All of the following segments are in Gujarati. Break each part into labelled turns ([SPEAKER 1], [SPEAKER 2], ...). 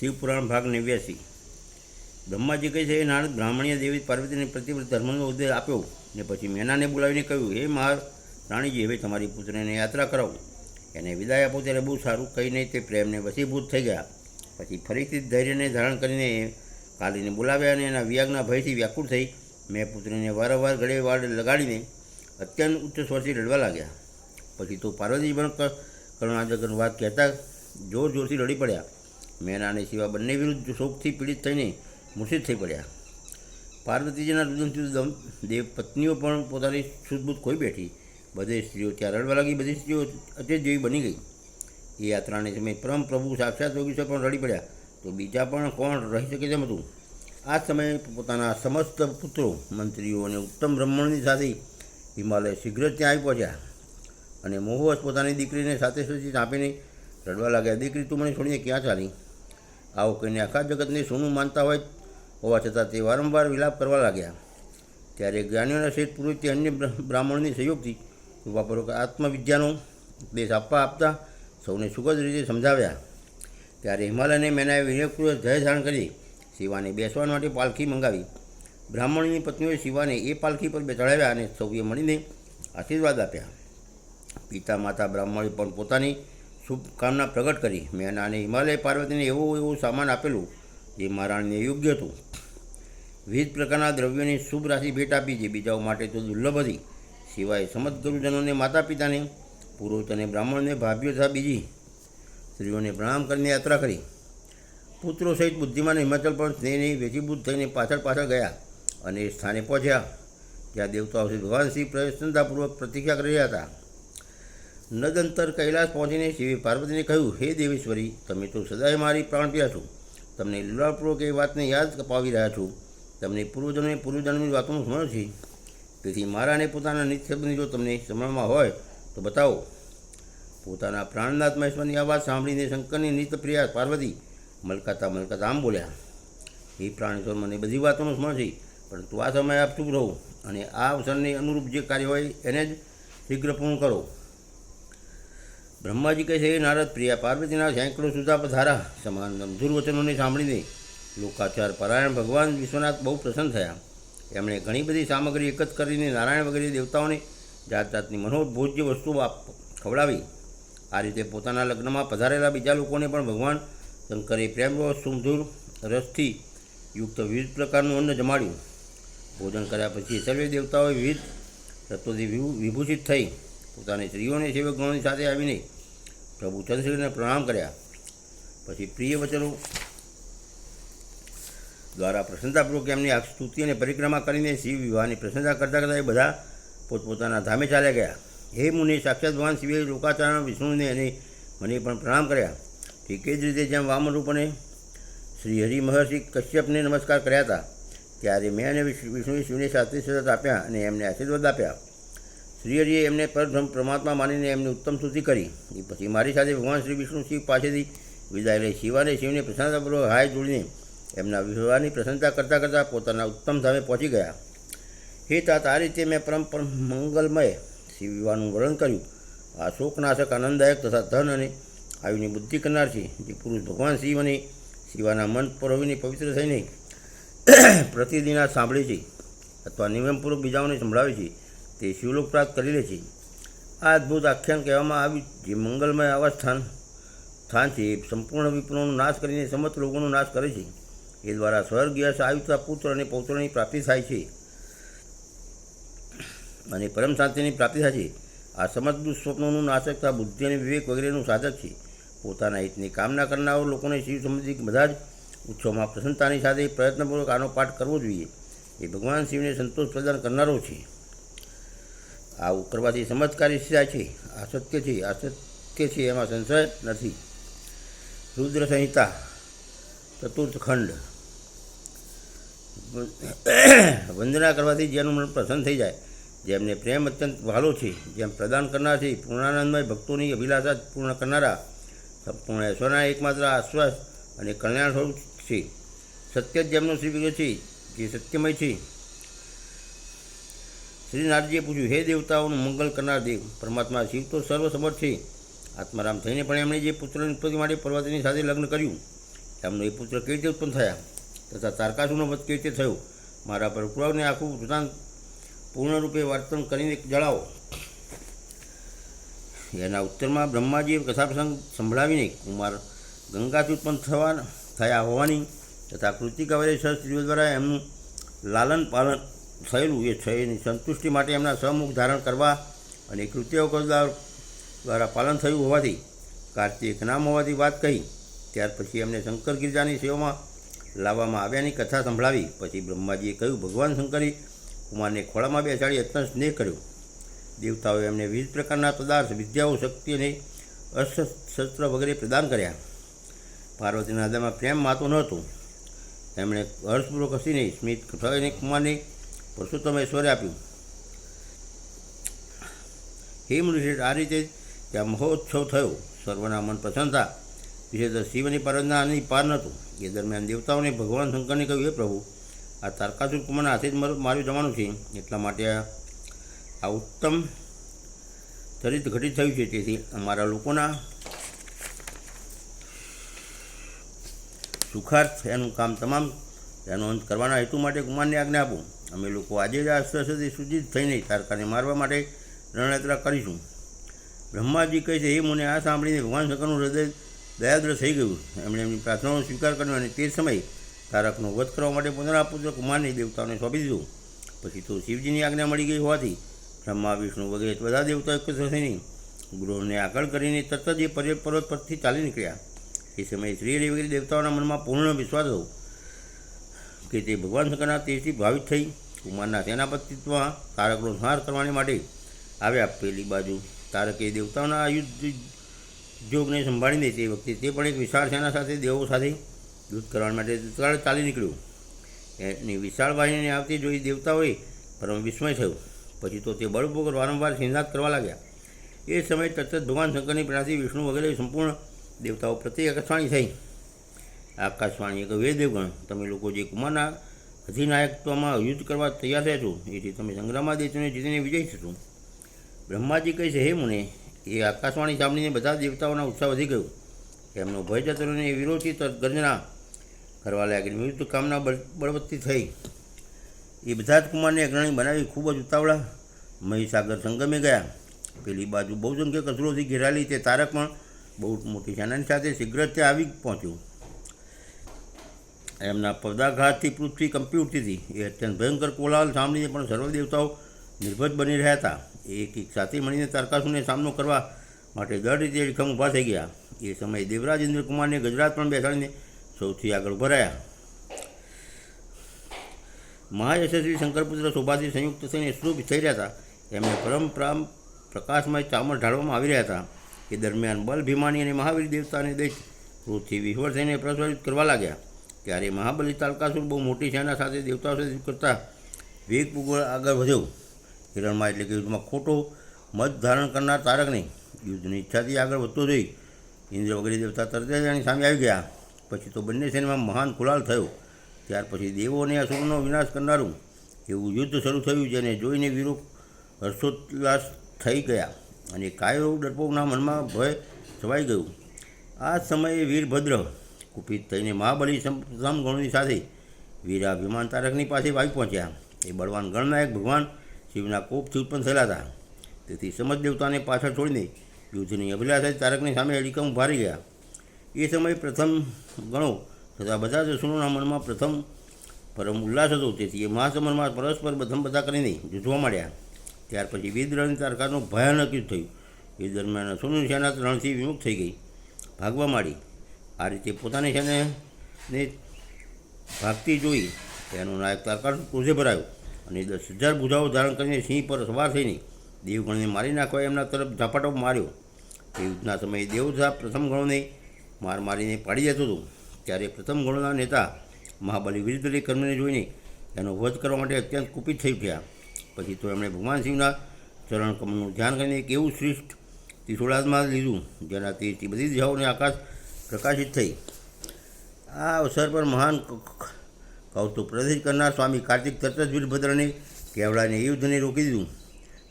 [SPEAKER 1] શિવપુરાણ ભાગ નેવ્યાસી. બ્રહ્માજી કહે છે એ નારદ બ્રાહ્મણીય દેવી પાર્વતીને પ્રતિવ્રત ધર્મનો ઉદ્દેશ આપ્યો. ને પછી મેનાને બોલાવીને કહ્યું, હે મહાર રાણીજી, હવે તમારી પુત્રને યાત્રા કરાવો. એને વિદાય આપો, ત્યારે બહુ સારું કહીને તે પ્રેમને વસીભૂત થઈ ગયા. પછી ફરીથી ધૈર્યને ધારણ કરીને કાલીને બોલાવ્યા અને એના વિયાગના ભયથી વ્યાકુળ થઈ મેં પુત્રને વારંવાર ગળે વાળ લગાડીને અત્યંત ઉચ્ચ સ્વરથી રડવા લાગ્યા. પછી તો પાર્વતી પણ કરુણાજગન વાત કહેતા જોર જોરથી રડી પડ્યા. મેના અને શિવા બંને વિરુદ્ધ શોકથી પીડિત થઈને મૂર્છિત થઈ પડ્યા. પાર્વતીજીના રુદનથી દેવ પત્નીઓ પણ પોતાની શુદ્ધબુદ્ધ ખોઈ બેઠી. બધી સ્ત્રીઓ ત્યાં રડવા લાગી, બધી સ્ત્રીઓ અચેત જેવી બની ગઈ. એ યાત્રાને સમયે પરમ પ્રભુ સાક્ષાત યોગીશ્વર પણ રડી પડ્યા. તો બીજા પણ કોણ રહી શકે તેમ હતું? આ સમયે પોતાના સમસ્ત પુત્રો, મંત્રીઓ અને ઉત્તમ બ્રહ્મણની સાથે હિમાલય શીઘ્ર ત્યાં આવી પહોંચ્યા. અને મોહવશ પોતાની દીકરીને સાથે સાથે આપીને રડવા લાગ્યા, દીકરી, તું મને છોડીને ક્યાં ચાલી? આવું કહીને આખા જગતને સોનું માનતા હોય હોવા છતાં તે વારંવાર વિલાપ કરવા લાગ્યા. ત્યારે જ્ઞાનીઓના શેઠ પુરોહિતે અન્ય બ્રાહ્મણની સહયોગથી કૃપાપૂર્વક આત્મવિદ્યાનો દેશ આપવા આપતા સૌને સુખદ રીતે સમજાવ્યા. ત્યારે હિમાલયને મેનાએ વિવેકપૂર્વક જય ધારણ કરી શિવાને બેસવા માટે પાલખી મંગાવી. બ્રાહ્મણની પત્નીઓએ શિવાને એ પાલખી પર બેસાડાવ્યા અને સૌએ મળીને આશીર્વાદ આપ્યા. પિતા માતા બ્રાહ્મણે પણ પોતાની શુભકામના પ્રગટ કરી. મેના અને હિમાલય પાર્વતીને એવું એવું સામાન આપેલું જે મહારાણીને યોગ્ય હતું. વિવિધ પ્રકારના દ્રવ્યોની શુભ રાશિ ભેટ આપી જે બીજાઓ માટે તો દુર્લભ હતી. સિવાય સમત ગુરુજનોને માતા પિતાને પુરોહિત અને બ્રાહ્મણને ભાભીઓ તથા બીજી સ્ત્રીઓને પ્રણામ કરીને યાત્રા કરી. પુત્રો સહિત બુદ્ધિમાન હિમાચલ પણ સ્નેહની વેચીભૂત થઈને પાછળ પાછળ ગયા અને સ્થાને પહોંચ્યા. જ્યાં દેવતાઓ ભગવાન શ્રી પ્રસન્નતાપૂર્વક પ્રતીક્ષા કરી રહ્યા હતા. નદંતર કૈલાસ પહોંચીને શિવે પાર્વતીને કહ્યું, હે દેવેશ્વરી, તમે તો સદાય મારી પ્રાણપ્રિયા છો. તમને લીલાપૂર્વક એ વાતને યાદ અપાવી રહ્યા છું. તમને પૂર્વજન્મે પૂર્વજન્મની વાતોનું સ્મરણ છે. તેથી મારાને પોતાના નિત્યબંધી જો તમને સ્મરણમાં હોય, તો બતાવો. પોતાના પ્રાણનાથ મહેશ્વરની આ વાત સાંભળીને શંકરની નિત્યપ્રિયા પાર્વતી મલકાતા મલકાતા આમ બોલ્યા એ પ્રાણેશ્વર, મને બધી વાતોનું સ્મરણ છે, પરંતુ આ સમયે આપ ચૂપ રહો અને આ અવસરને અનુરૂપ જે કાર્ય હોય, એને જ શીઘ્ર પૂર્ણ કરો. બ્રહ્માજી કહે છે એ નારદ પ્રિયા, પાર્વતીના સેંકડો સુધા પધારા સમાન ગંભીર વચનોને સાંભળીને લોકાચાર પરાયણ ભગવાન વિશ્વનાથ બહુ પ્રસન્ન થયા. એમણે ઘણી બધી સામગ્રી એકત્ર કરીને નારાયણ વગેરે દેવતાઓને જાત જાતની મનોભોજ્ય વસ્તુઓ ખવડાવી. આ રીતે પોતાના લગ્નમાં પધારેલા બીજા લોકોને પણ ભગવાન શંકરે પ્રેમરસ સુમધુર, રસથી યુક્ત વિવિધ પ્રકારનું અન્ન જમાડ્યું. ભોજન કર્યા પછી સર્વે દેવતાઓએ વિવિધ તત્વોથી વિભૂષિત થઈ પોતાની સ્ત્રીઓને સેવકગણોની સાથે આવીને પ્રભુ ચંદ્રશ્રીને પ્રણામ કર્યા. પછી પ્રિય વચનો દ્વારા પ્રસન્નતાપૂર્વક એમની સ્તુતિ અને પરિક્રમા કરીને શિવ વિવાહની પ્રશંસા કરતાં કરતાં એ બધા પોતપોતાના ધામે ચાલ્યા ગયા. હે મુનિ, સાક્ષાત ભગવાન શિવે લોકાચારણ વિષ્ણુને અને મને પણ પ્રણામ કર્યા. ઠીક જ રીતે જેમ વામનરૂપ અને શ્રી હરિ મહર્ષિ કશ્યપને નમસ્કાર કર્યા હતા, ત્યારે મેં અને વિષ્ણુ વિષ્ણુએ શિવને શાસ્ત્રી સદત આપ્યા અને એમને આશીર્વાદ આપ્યા. શ્રી એમને પરબ્રહ્મ પરમાત્મા માનીને એમની ઉત્તમ સ્તુતિ કરી. એ પછી મારી સાથે ભગવાન શ્રી વિષ્ણુ શિવ પાસેથી વિદાય લઈ શિવાને શિવને પ્રસન્નતાપૂર્વક હાય જોડીને એમના વિવાહની પ્રસન્નતા કરતાં કરતાં પોતાના ઉત્તમ ધામે પહોંચી ગયા. હે તાત, આ રીતે મેં પરમ પરમ મંગલમય શિવ વિવાહનું વર્ણન કર્યું. આ શોકનાશક, આનંદદાયક તથા ધન અને આયુની બુદ્ધિ કરનાર છે. જે પુરુષ ભગવાન શિવ અને શિવાના મન પરોવીને પવિત્ર થઈને પ્રતિદિન સાંભળે છે અથવા નિયમપૂર્વક બીજાઓને સંભળાવે છે. તે શિવલોક પ્રાપ્ત કરી લે છે. આ અદ્ભુત આખ્યાન કહેવામાં આવ્યું જે મંગલમય આવા સ્થાન સ્થાન છે સંપૂર્ણ વિપ્રોનો નાશ કરીને સમસ્ત લોકોનો નાશ કરે છે. એ દ્વારા સ્વર્ગ યશ આયુતા પુત્ર અને પૌત્રની પ્રાપ્તિ થાય છે. અને પરમ શાંતિની પ્રાપ્તિ થાય છે. આ સમસ્ત દુઃસ્વપ્નોનું નાશકતા બુદ્ધિ અને વિવેક વગેરેનું સાધક છે. પોતાના હિતની કામના કરનારો લોકોને શિવ સંબંધિત બધા જ ઉત્સવમાં પ્રસન્નતાની સાથે પ્રયત્નપૂર્વક આનો પાઠ કરવો જોઈએ. એ ભગવાન શિવને સંતોષ પ્રદાન કરનારો છે. આવું કરવાથી ચમત્કારી સિદ્ધાય છે. આ છે. આ છે એમાં સંશય નથી. રુદ્ર સંહિતા ચતુર્થ ખંડ વંદના કરવાથી જેનું મન પ્રસન્ન થઈ જાય. જેમને પ્રેમ અત્યંત વહાલો છે. જેમ પ્રદાન કરનાર છે પૂર્ણાનંદમય ભક્તોની અભિલાષા પૂર્ણ કરનારા. સંપૂર્ણ ઈશ્વરના એકમાત્ર આશ્વાસ અને કલ્યાણ સ્વરૂપ છે. સત્ય જેમનો શ્રી વિગ્રહ છે. જે સત્યમય છે. શ્રી નારદજીએ પૂછ્યું, હે દેવતાઓનું મંગલ કરનાર દેવ, પરમાત્મા શિવ તો સર્વસમર્થ છે. આત્મારામ થઈને પણ એમણે જે પુત્રની ઉત્પત્તિ માટે પર્વતીની સાથે લગ્ન કર્યું એમનો એ પુત્ર કેવી રીતે ઉત્પન્ન થયા? તથા તારકાસુરનો વધ કેવી રીતે થયો? મારા પર કુરાવને આખું વૃતાંત પૂર્ણરૂપે વર્તન કરીને જણાવો. એના ઉત્તરમાં બ્રહ્માજીએ કથા પ્રસંગ સંભળાવીને કુમાર ગંગાથી ઉત્પન્ન થવા થયા હોવાની તથા કૃતિકા વડે છ સ્ત્રીઓ દ્વારા એમનું લાલન પાલન થયેલું એ થયેની સંતુષ્ટિ માટે એમના સહમુખ ધારણ કરવા અને કૃત્યો કરનાર દ્વારા પાલન થયું હોવાથી કાર્તિક નામ હોવાથી વાત કહી. ત્યાર પછી એમને શંકર ગિરજાની સેવામાં લાવવામાં આવ્યાની કથા સંભળાવી. પછી બ્રહ્માજીએ કહ્યું, ભગવાન શંકરે કુમારને ખોળામાં બેસાડી અત્યંત સ્નેહ કર્યો. દેવતાઓએ એમને વિવિધ પ્રકારના પદાર્થ, વિદ્યાઓ શક્તિ અને અસ્ત્ર વગેરે પ્રદાન કર્યા. પાર્વતીના હૃદયમાં પ્રેમ માતો નહોતું એમણે હર્ષપૂર્વક હસીને સ્મિત થઈને કુમારને પુરુષોત્તમ ઐશ્વર્ય આપ્યું? હે મનુષ્ય, આ રીતે ત્યાં મહોત્સવ થયો. સર્વના મન પ્રસન્નતા વિશે તો શિવની આની પાર નહોતું. એ દરમિયાન દેવતાઓને ભગવાન શંકરને કહ્યું, હે પ્રભુ, આ તારકાસુર કુમારના હાથે જ મારું જવાનું છે. એટલા માટે આ ઉત્તમ ચરિત્ર ઘટિત થયું છે. તેથી અમારા લોકોના સુખાર્થ એનું કામ તમામ એનો અંત કરવાના હેતુ માટે કુમારને આજ્ઞા આપો. અમે લોકો આજે જ આસ્થા સુધી સૂચિત થઈને તારકાને મારવા માટે રણયાત્રા કરીશું. બ્રહ્માજી કહે છે એ મુને, આ સાંભળીને ભગવાન શંકરનું હૃદય દયાદ્ર થઈ ગયું. એમણે એમની પ્રાર્થનાનો સ્વીકાર કર્યો અને તે સમયે તારકનો વધ કરવા માટે પોતાના પુત્ર દેવતાઓને સોંપી દીધું. પછી તો શિવજીની આજ્ઞા મળી ગઈ હોવાથી બ્રહ્મા, વિષ્ણુ વગેરે બધા દેવતાઓ એકત્ર થઈને ગૃહને આગળ કરીને તરત જ એ પર્વત પરથી ચાલી નીકળ્યા. એ સમયે શ્રી વગેરે દેવતાઓના મનમાં પૂર્ણ વિશ્વાસ હતો. કે તે ભગવાન શંકરના તેજથી ભાવિત થઈ કુમારના સેનાપતિત્વમાં તારકનો સંહાર કરવાને માટે આવ્યા પેલી બાજુ. તારકે દેવતાઓના આ યુદ્ધ જોગને સંભાળીને તે વખતે તે પણ એક વિશાળ સેના સાથે, દેવો સાથે યુદ્ધ કરવા માટે તત્કાળ ચાલી નીકળ્યું. એની વિશાળ વાહિનીને આવતી જોઈ દેવતાઓએ પરમ વિસ્મય થયો. પછી તો તે બળપૂર્વક વારંવાર સિંધાત કરવા લાગ્યા. એ સમયે તરત ભગવાન શંકરની પ્રાર્થી વિષ્ણુ વગેરે સંપૂર્ણ દેવતાઓ પ્રત્યે આકાશવાણી થઈ. આકાશવાણી એક વેદેવગણ તમે લોકો જે કુમારના અધિનાયકત્વમાં યુદ્ધ કરવા તૈયાર થયા છો એથી તમે સંગ્રામમાં દેશોને જીતીને વિજય થશો. બ્રહ્માજી કહે છે, હે મુને, એ આકાશવાણી સાંભળીને બધા દેવતાઓના ઉત્સાહ વધી ગયો. એમનો ભય જતો અને વિરોધી ગર્જના. કરવા લાગી વિરુદ્ધ કામના બળ, બળવત્તી થઈ. એ બધા જ કુમારને અગ્રણી બનાવી ખૂબ જ ઉતાવળા. મહીસાગર સંગમે ગયા. પેલી બાજુ બહુ સંખ્યક અસુરોથી ઘેરાયેલી તે તારક પણ બહુ મોટી સેનાની સાથે શીઘ્ર ત્યાં આવી પહોંચ્યું. એમના પદાઘાતથી પૃથ્વી કંપી ઉઠતી હતી એ અત્યંત ભયંકર કોલાહલ સાંભળીને પણ સર્વ દેવતાઓ નિર્ભજ બની રહ્યા હતા. એક એક સાથે મળીને તારકાસુરને સામનો કરવા માટે દર રીતે રીખમ ઊભા થઈ ગયા. એ સમયે દેવરાજ ઇન્દ્રકુમારને ગુજરાત પણ બેસાડીને સૌથી આગળ ભરાયા મહાયશસ્વી શંકરપુત્ર શોભાથી સંયુક્ત થઈને શુભ થઈ રહ્યા હતા. એમને પરંપરા પ્રકાશમય ચામર ઢાળવામાં આવી રહ્યા હતા. એ દરમિયાન બલ ભીમાની અને મહાવીર દેવતાને દેશ પૃથ્વી વિહવળ થઈને પ્રજ્વલિત કરવા લાગ્યા. ત્યારે મહાબલી તાલકાસુર બહુ મોટી સેના સાથે દેવતાઓ સાથે કરતા. વેગપૂર્વક આગળ વધ્યો. હિરણમાં એટલે કે યુદ્ધમાં ખોટો મત ધારણ કરનાર તારકને યુદ્ધની ઈચ્છાથી આગળ વધતો જોઈ. ઇન્દ્ર વગેરે દેવતા તરત જ એની સામે આવી ગયા. પછી તો બંને સેનામાં મહાન ખુલાલ થયો. ત્યાર પછી દેવો અને અસુરનો વિનાશ કરનારું એવું યુદ્ધ શરૂ થયું, જેને જોઈને વીરો હર્ષોલ્લાસ થઈ ગયા અને કાયો ડરપોકના મનમાં ભય છવાઈ ગયું. આ સમયે વીરભદ્ર કુપિત થઈને મહાબલી સમગણની સાથે વીરા વિમાન તારકની પાસે આવી પહોંચ્યા. એ બળવાન ગણનાયક ભગવાન શિવના કોપથી ઉત્પન્ન થયેલા હતા. તેથી સમજ દેવતાને પાછળ છોડીને યુદ્ધની અભિલાષાથી તારકની સામે અડીકમ ભારી ગયા. એ સમયે પ્રથમ ગણો તથા બધા જ મનમાં પ્રથમ પરમ ઉલ્લાસ હતો. તેથી એ મહાસમરમાં પરસ્પર પ્રથમ બધા કરીને જૂથવા માંડ્યા ત્યાર પછી વિદ્રની તારકાનું ભયાનક યુદ્ધ થયું. એ દરમિયાન અસુરની સેના રણથી વિમુખ થઈ ગઈ. ભાગવા માંડી. આ રીતે પોતાની ને ભાગતી જોઈ એનો નાયક તારકાસુર ક્રોધે ભરાયો અને દસ હજાર બુધાઓ ધારણ કરીને સિંહ પર સવાર થઈને દેવગણને મારી નાખવા એમના તરફ ઝાપાટો માર્યો. તે યુદ્ધના સમયે દેવધા પ્રથમ ગણોને માર મારીને પાડી જતો હતો. ત્યારે પ્રથમ ગણોના નેતા મહાબલી વિરુદ્ધલી કર્મને જોઈને એનો વધ કરવા માટે અત્યંત કુપિત થઈ ગયા પછી તો એમણે ભગવાન શિવના ચરણ કમળનું ધ્યાન કરીને એક એવું શ્રેષ્ઠ ત્રિશૂળાત્મા લીધું, જેનાથી બધી દિશાઓને આકાશ પ્રકાશિત થઈ. આ અવસર પર મહાન કૌતુક પ્રદર્શિત કરનાર સ્વામી કાર્તિક તરત વીરભદ્રને કેવડાને યુદ્ધને રોકી દીધું.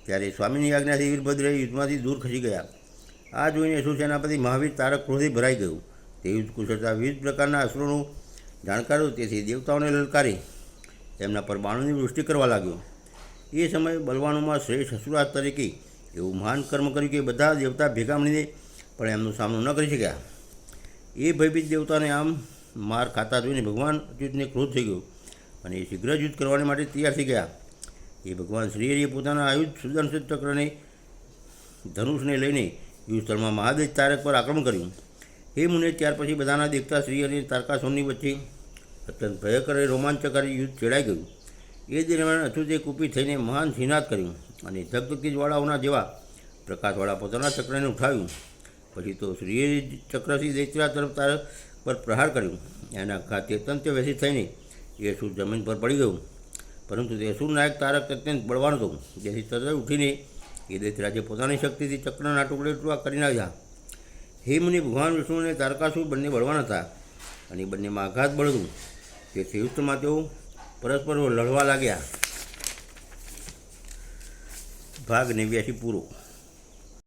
[SPEAKER 1] ત્યારે સ્વામીની આજ્ઞાથી વીરભદ્ર યુદ્ધમાંથી દૂર ખસી ગયા. આ જોઈને સુસેનાપતિ મહાવીર તારક ક્રોધે ભરાઈ ગયું. તે યુદ્ધ કુશળતા વિવિધ પ્રકારના અસરોનું જાણકાર તેથી દેવતાઓને લલકારી તેમના પર બાણોની વૃષ્ટિ કરવા લાગ્યો. એ સમયે બલવાનોમાં શ્રેષ્ઠ હસુરાજ તરીકે એવું મહાન કર્મ કર્યું કે બધા દેવતા ભેગા મળીને પણ એમનો સામનો ન કરી શક્યા. એ ભયભીત દેવતાને આમ માર ખાતા જોઈને ભગવાન અચ્યુતને ક્રોધ થઈ ગયો અને એ શીઘ્ર યુદ્ધ કરવાને માટે તૈયાર થઈ ગયા. એ ભગવાન શ્રીહરિએ પોતાના આયુધ સુદર્શન ચક્રને ધનુષને લઈને યુદ્ધસ્થળમાં મહાદેવ તારક પર આક્રમણ કર્યું. એ મુને, ત્યાર પછી બધાના દેખતા શ્રી અને તારકાસુરની વચ્ચે અત્યંત ભયંકર અને રોમાંચકારી યુદ્ધ છેડાઈ ગયું. એ દરમિયાન અચ્યુતે કૂપી થઈને મહાન શ્રીનાથ કર્યું અને ધગધગતી જ્વાળાઓના જેવા પ્રકાશવાળા પોતાના ચક્રને ઉઠાવ્યું. પછી તો શ્રીએ ચક્રસિંહ દૈત્રા તરફ તારક પર પ્રહાર કર્યો. એના ખાતે અત્યંત વ્યસિત થઈને એ જમીન પર પડી ગયું. પરંતુ તે નાયક તારક અત્યંત બળવાન હતો. જેથી તરત ઉઠીને એ દેશરાજે પોતાની શક્તિથી ચક્રના ટુકડે ટુકડા કરી નાખ્યા. હે ભગવાન વિષ્ણુ અને તારકાસુર બંને બળવાન હતા અને બંનેમાં આઘાત બળ તે યુદ્ધમાં તેઓ પરસ્પર લડવા લાગ્યા. ભાગ નેવ્યાસી પૂરો.